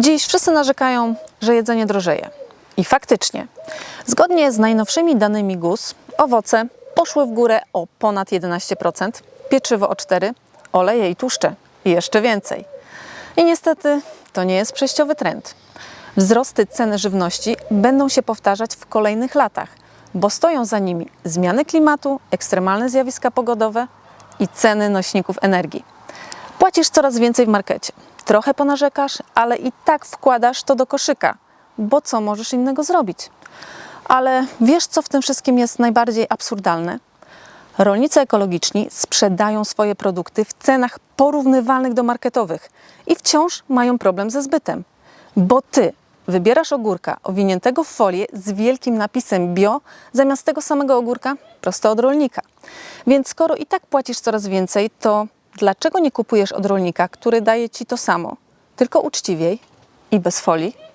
Dziś wszyscy narzekają, że jedzenie drożeje. I faktycznie, zgodnie z najnowszymi danymi GUS, owoce poszły w górę o ponad 11%, pieczywo o 4%, oleje i tłuszcze jeszcze więcej. I niestety to nie jest przejściowy trend. Wzrosty ceny żywności będą się powtarzać w kolejnych latach, bo stoją za nimi zmiany klimatu, ekstremalne zjawiska pogodowe i ceny nośników energii. Płacisz coraz więcej w markecie. Trochę ponarzekasz, ale i tak wkładasz to do koszyka, bo co możesz innego zrobić? Ale wiesz, co w tym wszystkim jest najbardziej absurdalne? Rolnicy ekologiczni sprzedają swoje produkty w cenach porównywalnych do marketowych i wciąż mają problem ze zbytem, bo ty wybierasz ogórka owiniętego w folię z wielkim napisem bio zamiast tego samego ogórka prosto od rolnika. Więc skoro i tak płacisz coraz więcej, to dlaczego nie kupujesz od rolnika, który daje ci to samo, tylko uczciwiej i bez folii?